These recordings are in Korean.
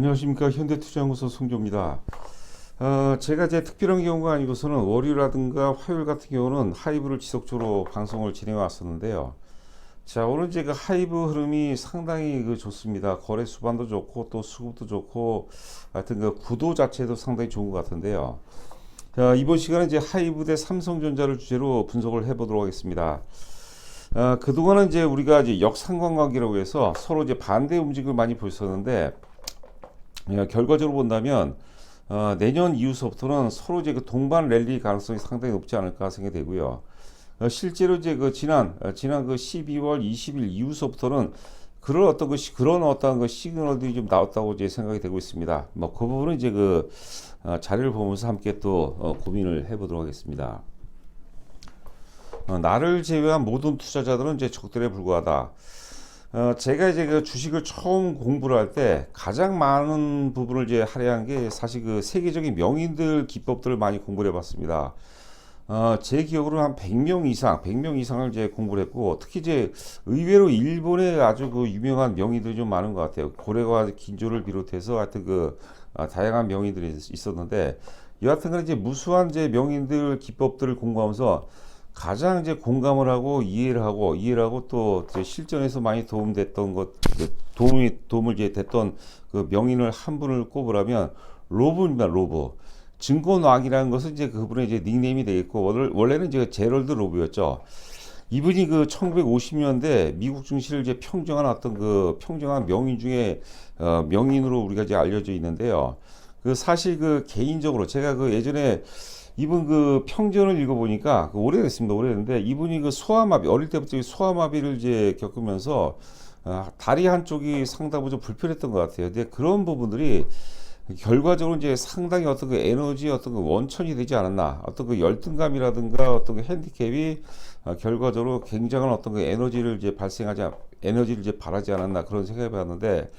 안녕하십니까 현대투자연구소 송조입니다. 어, 제가 제 특별한 경우가 아니고서는 월요일라든가 화요일 같은 경우는 하이브를 지속적으로 방송을 진행해 왔었는데요. 자 오늘 이제 그 하이브 흐름이 상당히 그 좋습니다. 거래 수반도 좋고 또 수급도 좋고 하여튼 그 구도 자체도 상당히 좋은 것 같은데요. 자 이번 시간은 이제 하이브 대 삼성전자를 주제로 분석을 해보도록 하겠습니다. 어, 그동안은 이제 우리가 이제 역상관관계라고 해서 서로 이제 반대 움직임을 많이 보였었는데 예, 결과적으로 본다면 어, 내년 이후서부터는 서로 이제 그 동반 랠리 가능성이 상당히 높지 않을까 생각이 되고요. 어, 실제로 이제 그 지난 어, 지난 그 12월 20일 이후서부터는 그런 어떤 그 시- 그런 어떤 그 시그널들이 좀 나왔다고 이제 생각이 되고 있습니다. 뭐 그 부분은 이제 그 어, 자료를 보면서 함께 또 어, 고민을 해보도록 하겠습니다. 어, 나를 제외한 모든 투자자들은 이제 적들에 불과하다. 어, 제가 이제 그 주식을 처음 공부를 할 때 가장 많은 부분을 이제 할애한 게 사실 그 세계적인 명인들 기법들을 많이 공부를 해봤습니다. 어, 제 기억으로는 한 100명 이상, 100명 이상을 이제 공부를 했고, 특히 이제 의외로 일본에 아주 그 유명한 명인들이 좀 많은 것 같아요. 고래와 긴조를 비롯해서 하여튼 그 아, 다양한 명인들이 있- 있었는데, 여하튼 간에 이제 무수한 이제 명인들 기법들을 공부하면서 가장 이제 공감을 하고 이해를 하고 이해를 하고 또 실전에서 많이 도움됐던 것그 도움이 도움을 이제 됐던 그 명인을 한 분을 꼽으라면 로브입니다 로브. 증권왕이라는 것은 이제 그분의 이제 닉네임이 되겠고 원래- 원래는 이제 제럴드 로브였죠. 이분이 그 1950년대 미국 증시를 이제 평정한 어떤 그 평정한 명인 중에 어, 명인으로 우리가 이제 알려져 있는데요. 그 사실 그 개인적으로 제가 그 예전에 이분 그 평전을 읽어보니까 그 오래됐습니다. 오래됐는데 이분이 그 소아마비 어릴 때부터 이 소아마비를 이제 겪으면서 아, 다리 한쪽이 상당히 좀 불편했던 것 같아요. 근데 그런 부분들이 결과적으로 이제 상당히 어떤 그 에너지 어떤 그 원천이 되지 않았나 어떤 그 열등감이라든가 어떤 그 핸디캡이 아, 결과적으로 굉장한 어떤 그 에너지를 이제 발생하지 않- 에너지를 이제 발하지 않았나 그런 생각이 봤는데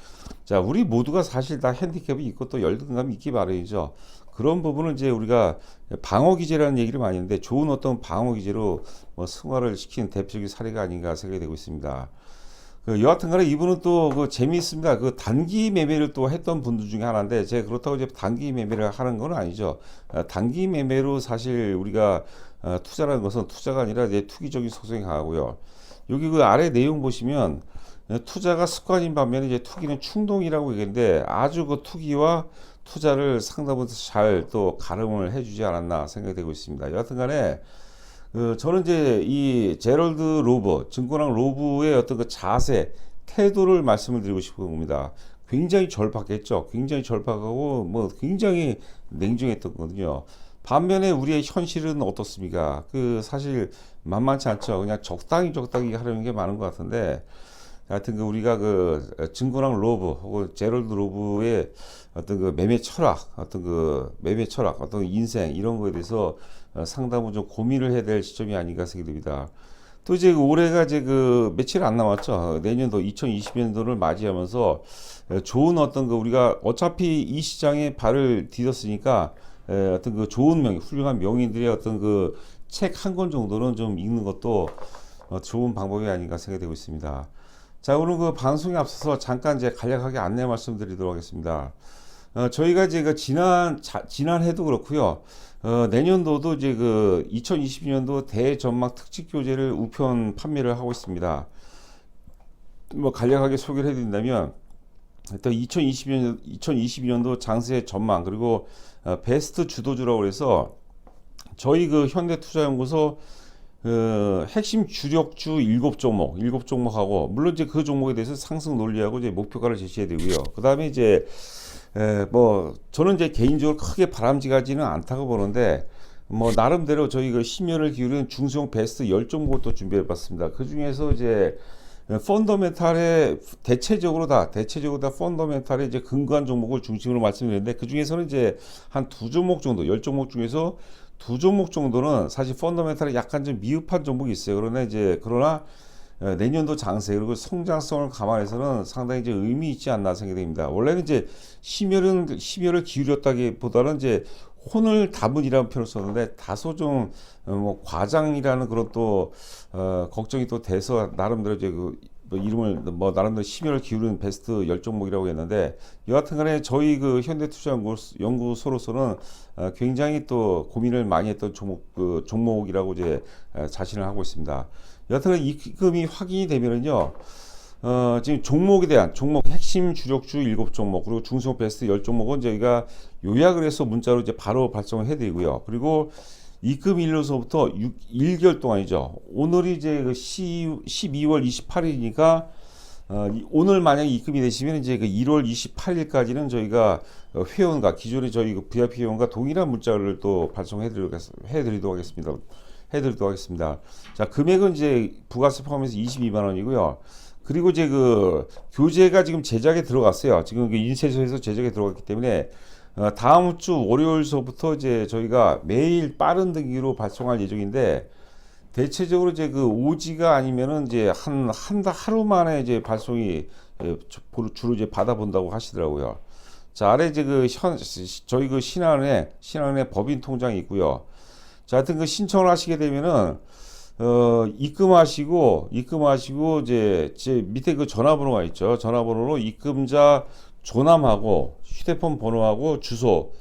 자 우리 모두가 사실 다 핸디캡이 있고 또 열등감이 있기 마련이죠. 그런 부분은 이제 우리가 방어 기제라는 얘기를 많이 했는데 좋은 어떤 방어 기제로 뭐 승화를 시킨 대표적인 사례가 아닌가 생각이 되고 있습니다. 그 여하튼간에 이분은 또 그 재미있습니다. 그 단기 매매를 또 했던 분들 중에 하나인데 제가 그렇다고 이제 단기 매매를 하는 건 아니죠. 어, 단기 매매로 사실 우리가 어, 투자라는 것은 투자가 아니라 이제 투기적인 속성이 강하고요. 여기 그 아래 내용 보시면 어, 투자가 습관인 반면에 이제 투기는 충동이라고 얘기했는데 아주 그 투기와 투자를 상당부터 잘 또 가름을 해주지 않았나 생각이 되고 있습니다. 여하튼간에 그 저는 이제 이 제럴드 로브 증권왕 로브의 어떤 그 자세 태도를 말씀을 드리고 싶은 겁니다. 굉장히 절박했죠. 굉장히 절박하고 뭐 굉장히 냉정했던 거거든요. 반면에 우리의 현실은 어떻습니까? 그 사실 만만치 않죠. 그냥 적당히 적당히 하려는 게 많은 것 같은데 하여튼 그 우리가 그 증권왕 로브 혹은 제럴드 로브의 어떤 그 매매 철학, 어떤 그 매매 철학, 어떤 인생 이런 거에 대해서 어, 상당히 좀 고민을 해야 될 시점이 아닌가 생각이 듭니다. 또 이제 그 올해가 이제 그 며칠 안 남았죠. 어, 내년도 2020년도를 맞이하면서 어, 좋은 어떤 그 우리가 어차피 이 시장에 발을 디뎠으니까 에, 어떤 그 좋은 명, 훌륭한 명인들의 어떤 그 책 한 권 정도는 좀 읽는 것도 어, 좋은 방법이 아닌가 생각이 되고 있습니다. 자, 오늘 그 방송에 앞서서 잠깐 이제 간략하게 안내 말씀드리도록 하겠습니다. 어, 저희가 이제 그 지난, 자, 지난해도 그렇고요. 어, 내년도도 이제 그 2022년도 대전망 특집 교재를 우편 판매를 하고 있습니다. 뭐 간략하게 소개를 해드린다면, 일단 2022년, 2022년도 장세 전망, 그리고 어, 베스트 주도주라고 그래서 저희 그 현대투자연구소 그 핵심 주력주 일곱 종목, 일곱 종목하고 물론 이제 그 종목에 대해서 상승 논리하고 이제 목표가를 제시해 드리고요. 그다음에 이제 에, 뭐 저는 이제 개인적으로 크게 바람직하지는 않다고 보는데 뭐 나름대로 저희 그 심혈을 기울인 중소형 베스트 열 종목을 또 준비해 봤습니다. 그 중에서 이제 펀더멘탈에 대체적으로 다 대체적으로 다 펀더멘탈에 이제 근거한 종목을 중심으로 말씀드렸는데 그 중에서는 이제 한 두 종목 정도 열 종목 중에서 두 종목 정도는 사실 펀더멘탈에 약간 좀 미흡한 종목이 있어요. 그러나 이제 그러나 어, 내년도 장세 그리고 성장성을 감안해서는 상당히 이제 의미 있지 않나 생각이 됩니다. 원래는 이제 심혈은 심혈을 기울였다기보다는 이제 혼을 담은이라는 표현을 썼는데 다소 좀 어, 뭐 과장이라는 그런 또 어, 걱정이 또 돼서 나름대로 이제 그뭐 이름을 뭐 나름대로 심혈을 기울이는 베스트 열 종목이라고 했는데 여하튼간에 저희 그 현대투자연구소로서는 어, 굉장히 또 고민을 많이 했던 종목 그 종목이라고 이제 어, 자신을 하고 있습니다. 여하튼 입금이 확인이 되면은요. 어, 지금 종목에 대한 종목 핵심 주력주 7종목 그리고 중소 베스트 10종목은 저희가 요약을 해서 문자로 이제 바로 발송을 해드리고요. 그리고 입금 일로서부터 6, 1개월 동안이죠. 오늘이 이제 그 10, 12월 28일이니까 어, 이- 오늘 만약에 입금이 되시면 이제 그 1월 28일까지는 저희가 어, 회원과 기존의 저희 그 VIP 회원과 동일한 문자를 또 발송해드리도록 하겠- 해드리도록 하겠습니다. 해드리도록 하겠습니다. 자, 금액은 이제 부가세 포함해서 22만 원이고요. 그리고 이제 그 교재가 지금 제작에 들어갔어요. 지금 그 인쇄소에서 제작에 들어갔기 때문에 어, 다음 주 월요일서부터 이제 저희가 매일 빠른 등기로 발송할 예정인데 대체적으로 이제 그 오지가 아니면은 이제 한 한 달 하루 만에 이제 발송이 예, 주- 주로 이제 받아본다고 하시더라고요. 자 아래 이제 그 현 저희 그 신한은행 신한은행 법인 통장이 있고요. 자 하여튼 그 신청을 하시게 되면은 어 입금하시고 입금하시고 이제 제 밑에 그 전화번호가 있죠. 전화번호로 입금자 조남하고 휴대폰 번호하고 주소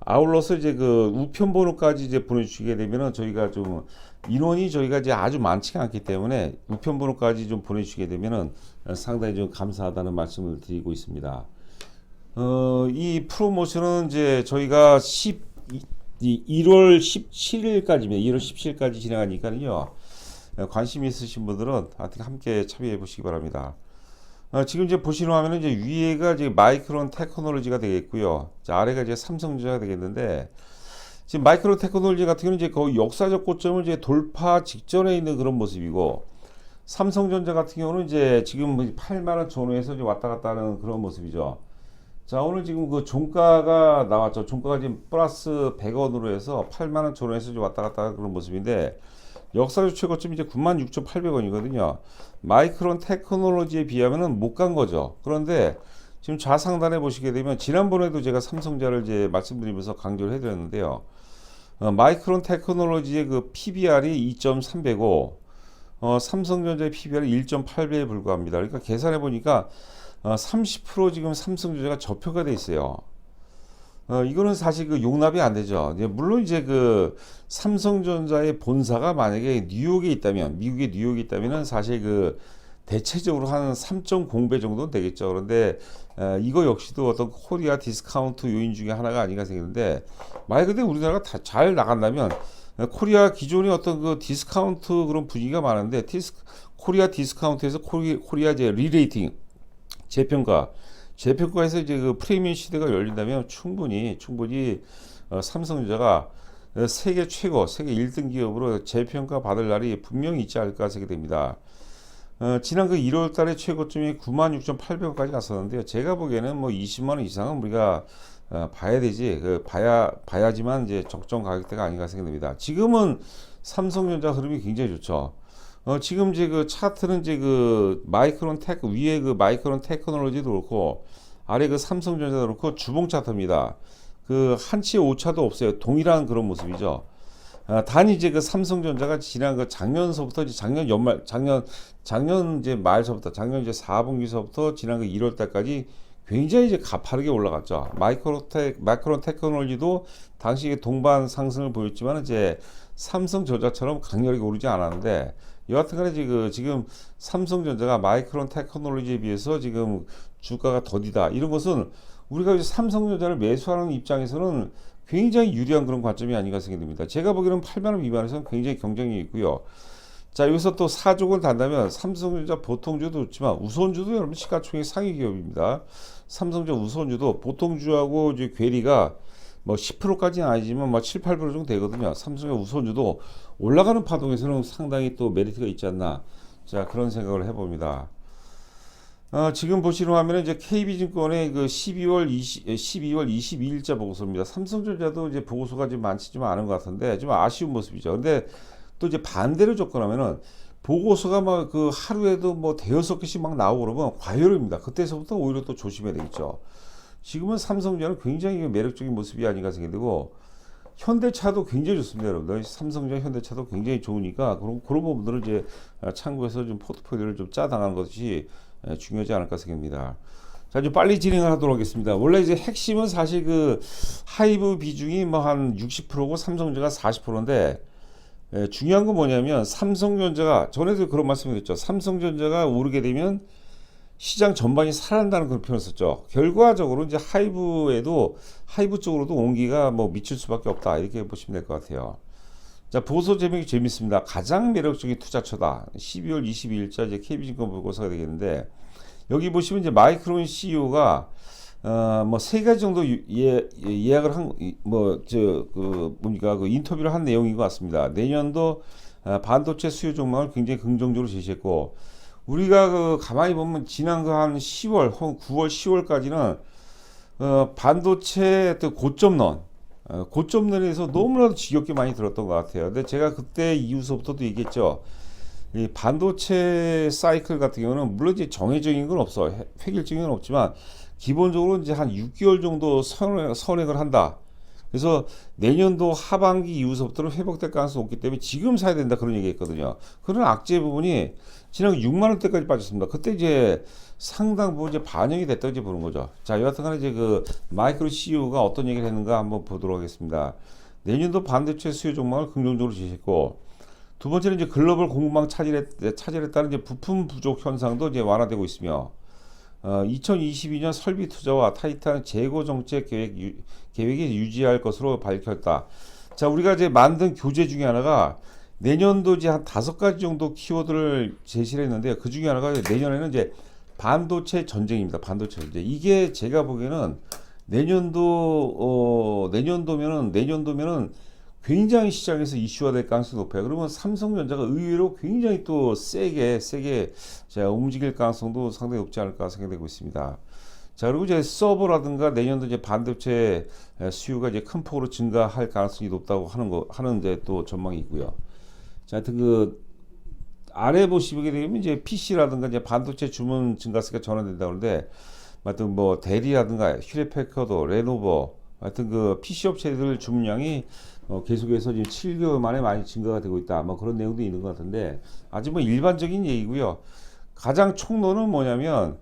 아울러서 이제 그 우편 번호까지 이제 보내주시게 되면은 저희가 좀 인원이 저희가 이제 아주 많지가 않기 때문에 우편 번호까지 좀 보내주시게 되면은 상당히 좀 감사하다는 말씀을 드리고 있습니다. 어, 이 프로모션은 이제 저희가 10, 이, 1월 17일까지면 1월 17일까지 진행하니까요. 어, 관심 있으신 분들은 함께 참여해 보시기 바랍니다. 어, 지금 이제 보시는 화면은 이제 위에가 이제 마이크론 테크놀로지가 되겠고요. 자, 아래가 이제 삼성전자가 되겠는데 지금 마이크론 테크놀로지 같은 경우는 이제 거의 역사적 고점을 이제 돌파 직전에 있는 그런 모습이고 삼성전자 같은 경우는 이제 지금 8만 원 전후에서 이제 왔다 갔다 하는 그런 모습이죠. 자, 오늘 지금 그 종가가 나왔죠. 종가가 지금 플러스 100원으로 해서 8만 원 이제 왔다 갔다 그런 모습인데 역사적 최고점이 이제 96,800원이거든요. 마이크론 테크놀로지에 비하면은 못 간 거죠. 그런데 지금 좌상단에 보시게 되면 지난번에도 제가 삼성자를 이제 말씀드리면서 강조를 해드렸는데요. 어, 마이크론 테크놀로지의 그 PBR이 2.305, 어, 삼성전자의 PBR이 1.8배에 불과합니다. 그러니까 계산해 보니까 어, 30% 지금 삼성전자가 저표가 돼 있어요. 어, 이거는 사실 그 용납이 안 되죠. 물론 이제 그 삼성전자의 본사가 만약에 뉴욕에 있다면, 미국의 뉴욕에 있다면은 사실 그 대체적으로 한 3.0배 정도는 되겠죠. 그런데 어, 이거 역시도 어떤 코리아 디스카운트 요인 중에 하나가 아닌가 생각하는데 만약 근데 우리나라가 다 잘 나간다면 어, 코리아 기존의 어떤 그 디스카운트 그런 분위기가 많은데 디스, 코리아 디스카운트에서 코리, 코리아 이제 리레이팅 재평가 재평가에서 이제 그 프리미엄 시대가 열린다면 충분히 충분히 어, 삼성전자가 어, 세계 최고 세계 1등 기업으로 재평가 받을 날이 분명히 있지 않을까 생각됩니다. 어, 지난 그 1월 달에 최고점이 96,800원까지 갔었는데요. 제가 보기에는 뭐 20만 원 이상은 우리가 어, 봐야 되지. 그 봐야 봐야지만 이제 적정 가격대가 아닌가 생각됩니다. 지금은 삼성전자 흐름이 굉장히 좋죠. 어, 지금 이제 그 차트는 이제 그 마이크론 테크 위에 그 마이크론 테크놀로지도 그렇고 아래 그 삼성전자도 그렇고 주봉 차트입니다. 그 한치 오차도 없어요. 동일한 그런 모습이죠. 아, 단 이제 그 삼성전자가 지난 그 작년서부터 이제 작년 연말 작년 작년 이제 말서부터 작년 이제 4분기서부터 지난 그 1월 달까지 굉장히 이제 가파르게 올라갔죠. 마이크로텍 마이크론 테크놀로지도 당시 동반 상승을 보였지만 이제 삼성전자처럼 강렬하게 오르지 않았는데 여하튼간에 지금 지금 삼성전자가 마이크론 테크놀로지에 비해서 지금 주가가 더디다 이런 것은 우리가 이제 삼성전자를 매수하는 입장에서는 굉장히 유리한 그런 관점이 아닌가 생각됩니다. 제가 보기에는 8만 원 미만에서는 굉장히 경쟁력이 있고요. 자 여기서 또 사족을 단다면 삼성전자 보통주도 좋지만 우선주도 여러분 시가총액 상위 기업입니다. 삼성전자 우선주도 보통주하고 이제 괴리가 뭐 10%까지는 아니지만 뭐 7, 8% 정도 되거든요. 삼성의 우선주도 올라가는 파동에서는 상당히 또 메리트가 있지 않나. 자, 그런 생각을 해봅니다. 어, 지금 보시는 화면은 이제 KB증권의 그 12월 20, 12월 22일자 보고서입니다. 삼성전자도 이제 보고서가 좀 많지만 않은 것 같은데 좀 아쉬운 모습이죠. 근데 또 이제 반대로 접근하면은 보고서가 막 그 하루에도 뭐 대여섯 개씩 막 나오고 그러면 과열입니다. 그때서부터 오히려 또 조심해야 되겠죠. 지금은 삼성전자는 굉장히 매력적인 모습이 아닌가 생각되고 현대차도 굉장히 좋습니다, 여러분들. 삼성전 현대차도 굉장히 좋으니까 그런 그런 부분들을 이제 아, 참고해서 좀 포트폴리오를 좀 짜당하는 것이 에, 중요하지 않을까 생각합니다. 자, 이제 빨리 진행을 하도록 하겠습니다. 원래 이제 핵심은 사실 그 하이브 비중이 뭐 한 60%고 삼성전자 40%인데 예, 중요한 건 뭐냐면 삼성전자가 전에도 그런 말씀드렸죠. 삼성전자가 오르게 되면 시장 전반이 살아난다는 그런 표현을 썼죠. 결과적으로 이제 하이브에도 하이브 쪽으로도 온기가 뭐 미칠 수밖에 없다 이렇게 보시면 될 것 같아요. 자 보소 제목이 재밌습니다. 가장 매력적인 투자처다. 12월 22일자 이제 KB증권 보고서가 되겠는데 여기 보시면 이제 마이크론 CEO가 어 뭐 세 가지 정도 유- 예, 예- 예약을 한 뭐 저 그 뭡니까 그 인터뷰를 한 내용인 것 같습니다. 내년도 아, 반도체 수요 전망을 굉장히 긍정적으로 제시했고 우리가 그 가만히 보면 지난 그 한 10월 혹은 9월 10월까지는 어 반도체 또 고점론 어, 고점론에서 너무나도 지겹게 많이 들었던 것 같아요. 근데 제가 그때 이후서부터도 얘기했죠. 이 반도체 사이클 같은 경우는 물론 이제 정해적인 건 없어. 회- 획일적인 건 없지만 기본적으로 이제 한 6개월 정도 선행, 선행을 한다. 그래서 내년도 하반기 이후서부터는 회복될 가능성이 높기 때문에 지금 사야 된다 그런 얘기 했거든요. 그런 악재 부분이 지난 6만 원대까지 빠졌습니다. 그때 이제 상당 부분 이제 반영이 됐다고 이제 보는 거죠. 자, 여하튼간에 이제 그 마이크로 CEO가 어떤 얘기를 했는가 한번 보도록 하겠습니다. 내년도 반도체 수요 전망을 긍정적으로 제시했고 두 번째는 이제 글로벌 공급망 차질에, 차질에 따른 이제 부품 부족 현상도 이제 완화되고 있으며 어, 2022년 설비 투자와 타이탄 재고 정책 계획 유, 계획이 유지할 것으로 밝혔다. 자, 우리가 이제 만든 교재 중에 하나가 내년도 이제 한 다섯 가지 정도 키워드를 제시를 했는데 그 중에 하나가 내년에는 이제 반도체 전쟁입니다. 반도체 전쟁. 이게 제가 보기에는 내년도 어 내년도면은 내년도면은 굉장히 시장에서 이슈화 될 가능성이 높아요. 그러면 삼성전자가 의외로 굉장히 또 세게 세게 자, 움직일 가능성도 상당히 높지 않을까 생각되고 있습니다. 자, 그리고 이제 서버라든가 내년도 이제 반도체 에, 수요가 이제 큰 폭으로 증가할 가능성이 높다고 하는 거 하는데 또 전망이 있고요. 자, 하여튼 그 아래 보시게 되면 이제 PC라든가 이제 반도체 주문 증가세가 전환된다 그러는데 하여튼 뭐 대리라든가 휴대패커드, 레노버 하여튼 그 PC 업체들 주문량이 어, 계속해서 지금 7개월 만에 많이 증가가 되고 있다. 뭐 그런 내용도 있는 것 같은데 아직 뭐 일반적인 얘기고요. 가장 총론은 뭐냐면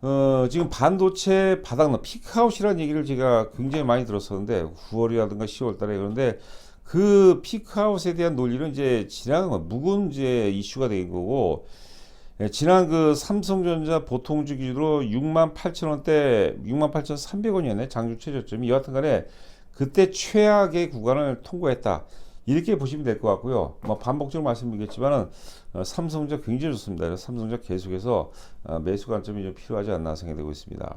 어, 지금 반도체 바닥나 피크아웃이라는 얘기를 제가 굉장히 많이 들었었는데 9월이라든가 10월 달에 그런데 그 피크아웃에 대한 논리는 이제 지난 묵은 이제 이슈가 된 거고 예, 지난 그 삼성전자 보통주 기준으로 6만 8천 원대 6만 8천 3백원이었네 장중 최저점이 여하튼 간에 그때 최악의 구간을 통과했다. 이렇게 보시면 될 것 같고요. 뭐 반복적으로 말씀드리겠지만은 어, 삼성전자 굉장히 좋습니다. 삼성전자 계속해서 어, 매수 관점이 좀 필요하지 않나 생각되고 있습니다.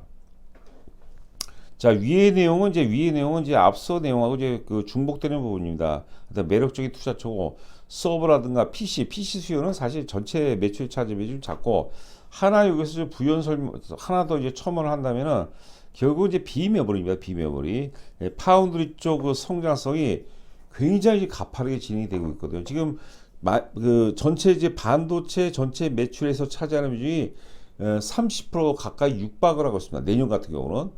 자 위의 내용은 이제 위의 내용은 이제 앞서 내용하고 이제 그 중복되는 부분입니다. 일단 매력적인 투자처고 서버라든가 PC, PC 수요는 사실 전체 매출 차지점이 좀 작고 하나 여기서 좀 부연 설명 하나 더 이제 첨언을 한다면은 결국 이제 비메모리입니다. 비메모리 예, 파운드리 쪽그 성장성이 굉장히 가파르게 진행이 되고 있거든요. 지금 마, 그 전체 이제 반도체 전체 매출에서 차지하는 비중이 어, 30% 가까이 육박을 하고 있습니다. 내년 같은 경우는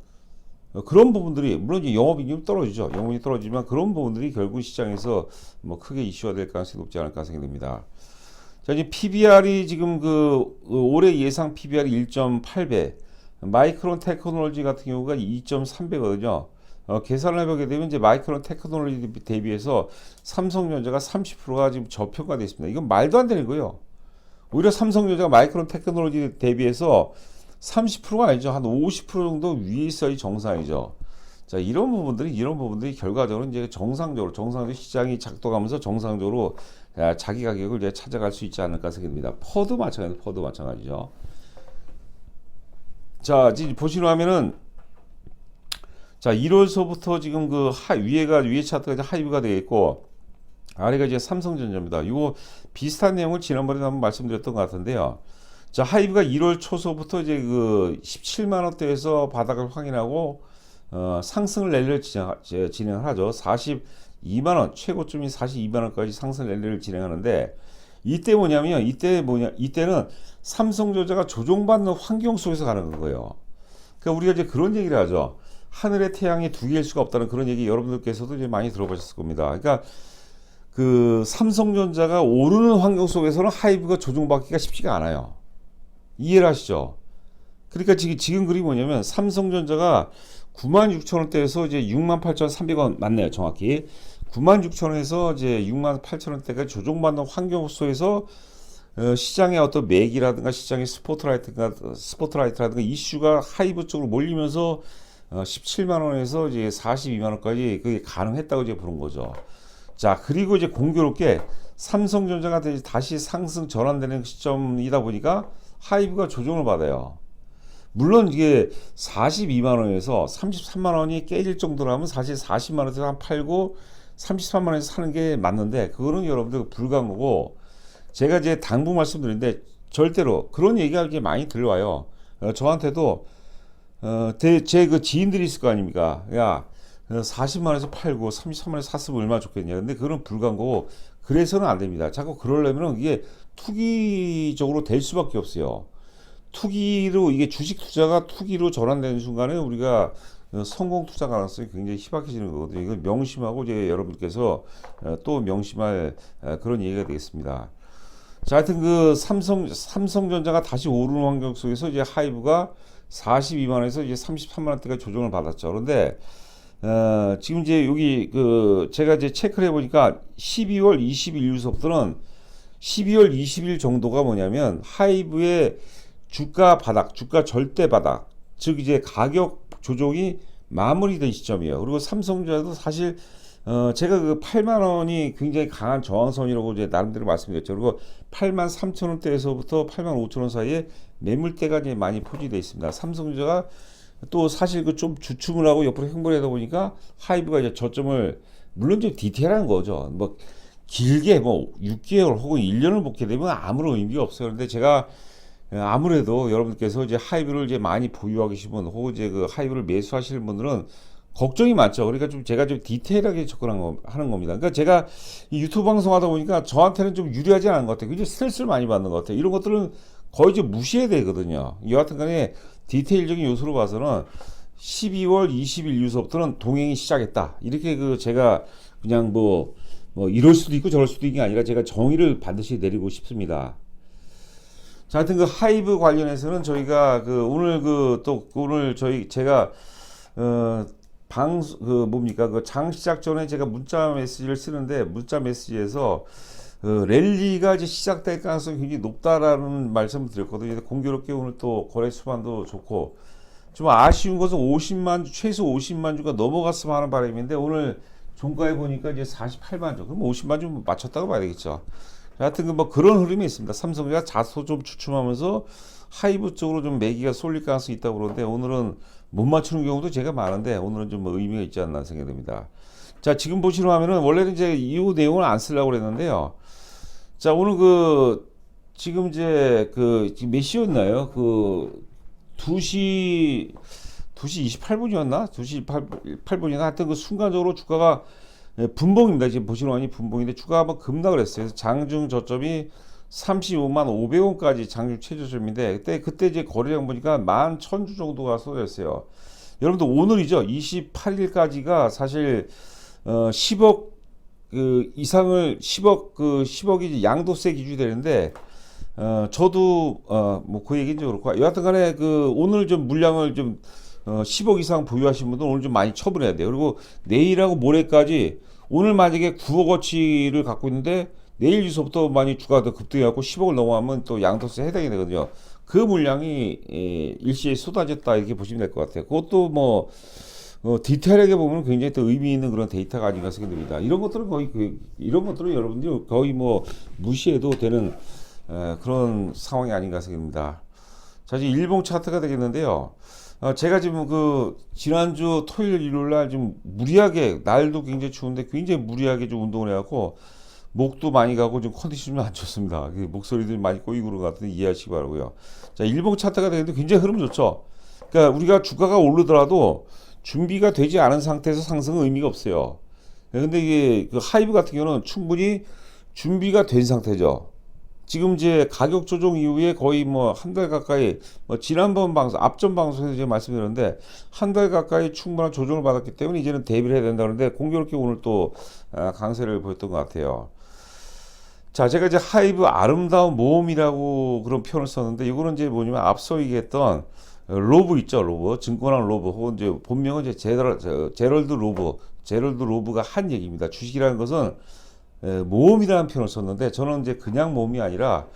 어, 그런 부분들이 물론 영업이익이 떨어지죠. 영업이 떨어지지만 그런 부분들이 결국 시장에서 뭐 크게 이슈화 될 가능성이 높지 않을까 생각됩니다. 자, 이제 PBR이 지금 그 어, 올해 예상 PBR이 1.8배, 마이크론 테크놀로지 같은 경우가 2.3배거든요. 어, 계산을 해보게 되면 이제 마이크론 테크놀로지 대비해서 삼성전자가 30%가 지금 저평가되어 있습니다. 이건 말도 안 되는 거예요. 오히려 삼성전자가 마이크론 테크놀로지 대비해서 30%가 아니죠. 한 50% 정도 위에 있어야 정상이죠. 자, 이런 부분들이, 이런 부분들이 결과적으로 이제 정상적으로, 정상적으로 시장이 작동하면서 정상적으로 아, 자기 가격을 이제 찾아갈 수 있지 않을까 생각됩니다. 퍼도 마찬가지, 퍼도 마찬가지죠. 자, 지금 보시면은, 자, 1월서부터 지금 그 하, 위에가, 위에 차트가 이제 하이브가 되어 있고, 아래가 이제 삼성전자입니다. 이거 비슷한 내용을 지난번에 한번 말씀드렸던 것 같은데요. 자, 하이브가 1월 초서부터 이제 그 17만 원대에서 바닥을 확인하고 어, 상승 랠리를 진행, 제- 진행 을 하죠. 42만 원, 최고점이 42만 원까지 상승 랠리를 진행하는데 이때 뭐냐면 이때 뭐냐 이때는 삼성전자가 조종받는 환경 속에서 가는 거예요. 그러니까 우리가 이제 그런 얘기를 하죠. 하늘의 태양이 두 개일 수가 없다는 그런 얘기 여러분들께서도 이제 많이 들어보셨을 겁니다. 그러니까 그 삼성전자가 오르는 환경 속에서는 하이브가 조종받기가 쉽지가 않아요. 이해를 하시죠? 그러니까 지금, 지금 그림이 뭐냐면 삼성전자가 96,000원대에서 이제 68,300원 맞네요, 정확히. 96,000원에서 이제 68,000원대가 조종받는 환경 속에서 어, 시장의 어떤 맥이라든가 시장의 스포트라이트가 스포트라이트라든가 이슈가 하이브 쪽으로 몰리면서 어, 17만 원에서 이제 42만 원까지 그게 가능했다고 이제 보는 거죠. 자, 그리고 이제 공교롭게 삼성전자가 다시 상승 전환되는 시점이다 보니까 하이브가 조정을 받아요. 물론 이게 42만 원에서 33만 원이 깨질 정도라면 사실 40만 원에서 한 팔고 33만 원에서 사는 게 맞는데 그거는 여러분들 불가한 거고 제가 이제 당부 말씀드리는데 절대로 그런 얘기가 이렇게 많이 들려와요. 어, 저한테도 어, 제그 지인들이 있을 거 아닙니까? 야, 40만 원에서 팔고 33만 원에서 샀으면 얼마나 좋겠냐. 근데 그건 불가한 거고 그래서는 안 됩니다. 자꾸 그러려면 이게 투기적으로 될 수밖에 없어요. 투기로 이게 주식 투자가 투기로 전환되는 순간에 우리가 어, 성공 투자 가능성이 굉장히 희박해지는 거거든요. 이걸 명심하고 이제 여러분께서 어, 또 명심할 어, 그런 얘기가 되겠습니다. 자, 하여튼 그 삼성 삼성전자가 다시 오르는 환경 속에서 이제 하이브가 42만 원에서 이제 33만 원대가 조정을 받았죠. 그런데 어, 지금 이제 여기 그 제가 이제 체크를 해보니까 12월 20일부터는 12월 20일 정도가 뭐냐면 하이브의 주가 바닥, 주가 절대 바닥, 즉 이제 가격 조정이 마무리된 시점이에요. 그리고 삼성전자도 사실 어 제가 그 8만 원이 굉장히 강한 저항선이라고 이제 나름대로 말씀드렸죠. 그리고 8만 3천 원대에서부터 8만 5천 원 사이에 매물대가 이제 많이 포진되어 있습니다. 삼성전자가 또 사실 그 좀 주춤을 하고 옆으로 횡보하다 보니까 하이브가 이제 저점을 물론 좀 디테일한 거죠. 뭐 길게 뭐 6개월 혹은 1년을 보게 되면 아무런 의미가 없어요. 그런데 제가 아무래도 여러분께서 이제 하이브를 이제 많이 보유하고 계신 분 혹은 이제 그 하이브를 매수하시는 분들은 걱정이 많죠. 그러니까 좀 제가 좀 디테일하게 접근한 거, 하는 겁니다. 그러니까 제가 이 유튜브 방송하다 보니까 저한테는 좀 유리하지 않은 것 같아요. 굉장히 스트레스를 많이 받는 것 같아요. 이런 것들은 거의 좀 무시해야 되거든요. 여하튼 간에 디테일적인 요소로 봐서는 12월 20일 이후서부터는 동행이 시작했다. 이렇게 그 제가 그냥 뭐, 뭐 이럴 수도 있고 저럴 수도 있는 게 아니라 제가 정의를 반드시 내리고 싶습니다. 자, 하여튼 그 하이브 관련해서는 저희가 그 오늘 그 또 오늘 저희 제가 어 방그 뭡니까 그 장 시작 전에 제가 문자 메시지를 쓰는데 문자 메시지에서 어, 랠리가 이제 시작될 가능성이 굉장히 높다라는 말씀을 드렸거든요. 공교롭게 오늘 또 거래 수만도 좋고 좀 아쉬운 것은 50만 주 최소 50만 주가 넘어갔으면 하는 바람인데 오늘 종가에 보니까 이제 48만 주 그럼 50만 주 맞췄다고 봐야 되겠죠. 하여튼 그 뭐 그런 흐름이 있습니다. 삼성이 자소 좀 주춤하면서 하이브 쪽으로 좀 매기가 쏠릴 가능성이 있다고 그러는데 오늘은 못 맞추는 경우도 제가 많은데 오늘은 좀 의미가 있지 않나 생각이 듭니다. 자 지금 보시는 화면은 원래는 이제 이 내용을 안 쓰려고 그랬는데요. 자 오늘 그 지금 이제 그 지금 몇 시였나요? 그 2시 2시 28분이었나? 2시 28분이나 하여튼 그 순간적으로 주가가 예, 분봉입니다. 지금 보시는 원이 분봉인데 주가가 한번 급락을 했어요. 그래서 장중 저점이 35만 500원까지 장중 최저점인데 그때 그때 이제 거래량 보니까 11,000주 정도가 쏟아졌어요. 여러분들 오늘이죠. 28일까지가 사실 어 10억 그 이상을 10억 그 10억이 양도세 기준이 되는데 어 저도 어뭐 그 얘기인지 그렇고 여하튼간에 그 오늘 좀 물량을 좀 어, 10억 이상 보유하신 분들 오늘 좀 많이 처분해야 돼요. 그리고 내일하고 모레까지 오늘 만약에 9억어치를 갖고 있는데 내일 주소부터 많이 주가가 더 급등해갖고 10억을 넘어가면 또 양도세 해당이 되거든요. 그 물량이 에, 일시에 쏟아졌다 이렇게 보시면 될 것 같아요. 그것도 뭐 어, 디테일하게 보면 굉장히 또 의미 있는 그런 데이터가 아닌가 생각됩니다. 이런 것들은 거의 그, 이런 것들은 여러분들이 거의 뭐 무시해도 되는 에, 그런 상황이 아닌가 생각됩니다. 자 이제 일봉 차트가 되겠는데요. 어, 제가 지금 그 지난주 토요일 일요일 날 좀 무리하게 날도 굉장히 추운데 굉장히 무리하게 좀 운동을 해갖고 목도 많이 가고 좀 컨디션이 안 좋습니다. 그 목소리도 많이 꼬이고 그런 것 같은데 이해하시기 바라고요. 자 일봉 차트가 되는데 굉장히 흐름 좋죠. 그러니까 우리가 주가가 오르더라도 준비가 되지 않은 상태에서 상승은 의미가 없어요. 근데 이게 그 하이브 같은 경우는 충분히 준비가 된 상태죠. 지금 이제 가격 조정 이후에 거의 뭐 한 달 가까이 뭐 지난번 방송 앞전 방송에서 제가 말씀드렸는데 한 달 가까이 충분한 조정을 받았기 때문에 이제는 대비를 해야 된다 그러는데 공교롭게 오늘 또 아, 강세를 보였던 것 같아요. 자, 제가 이제 하이브 아름다운 모험이라고 그런 표현을 썼는데 이거는 이제 뭐냐면 앞서 얘기했던 로브 있죠, 로브. 증권왕 로브 혹은 이제 본명은 이제 제럴, 저, 제럴드 로브, 제럴드 로브가 한 얘기입니다. 주식이라는 것은 에, 모험이라는 표현을 썼는데 저는 이제 그냥 모험이 아니라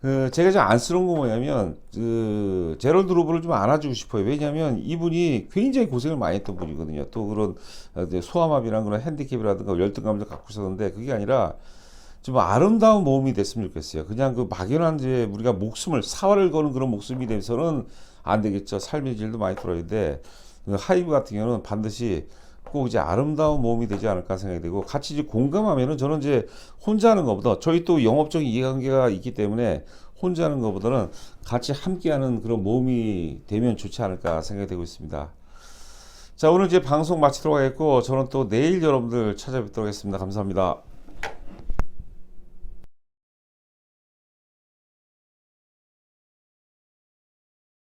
그 제가 좀 안쓰러운 거 뭐냐면 그 제럴드 로브를 좀 안아주고 싶어요. 왜냐하면 이분이 굉장히 고생을 많이 했던 분이거든요. 또 그런 어, 소아마비랑 그런 핸디캡이라든가 열등감을 갖고 있었는데 그게 아니라 좀 아름다운 모험이 됐으면 좋겠어요. 그냥 그 막연한 이제 우리가 목숨을 사활을 거는 그런 목숨이 돼서는 안 되겠죠. 삶의 질도 많이 떨어지는데 그 하이브 같은 경우는 반드시 꼭 이제 아름다운 모험이 되지 않을까 생각이 되고 같이 이제 공감하면은 저는 이제 혼자 하는 것보다 저희 또 영업적인 이해관계가 있기 때문에 혼자 하는 것보다는 같이 함께하는 그런 모험이 되면 좋지 않을까 생각이 되고 있습니다. 자 오늘 이제 방송 마치도록 하겠고 저는 또 내일 여러분들 찾아뵙도록 하겠습니다. 감사합니다.